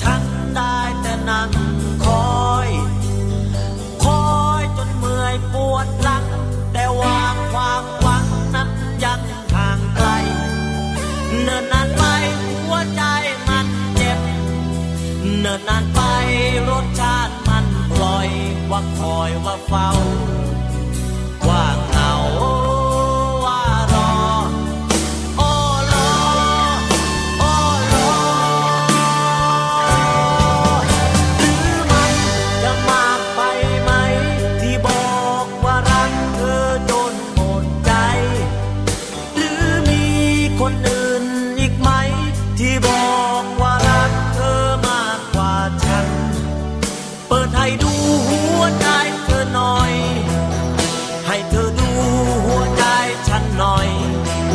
ฉันได้แต่นั่งคอย คอยจนเมื่อยปวดหลัง แต่ว่าความหวังนั้นยังห่างไกล เนิ่นนานไปหัวใจมันเจ็บ เนิ่นนานไปรสชาติมันปล่อยว่าคอยว่าเฝ้า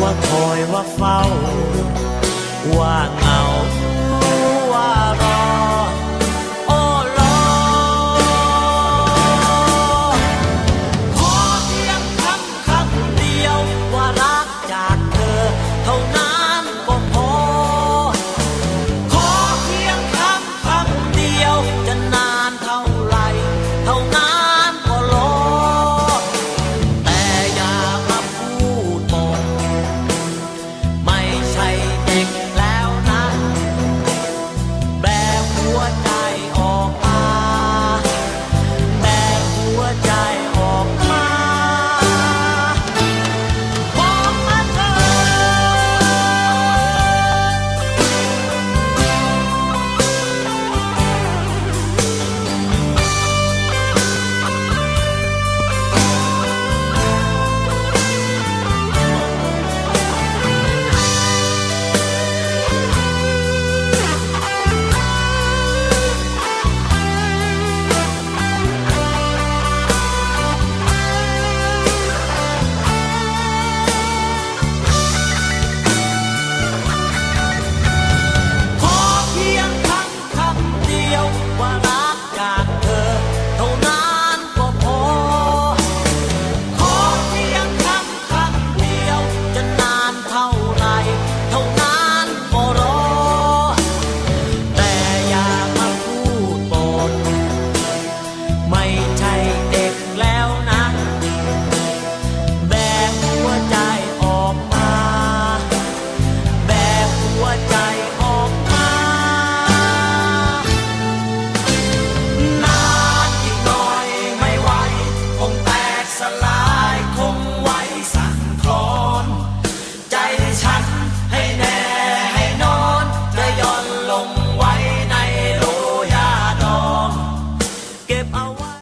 ว่าคอยว่าเฝ้าว่า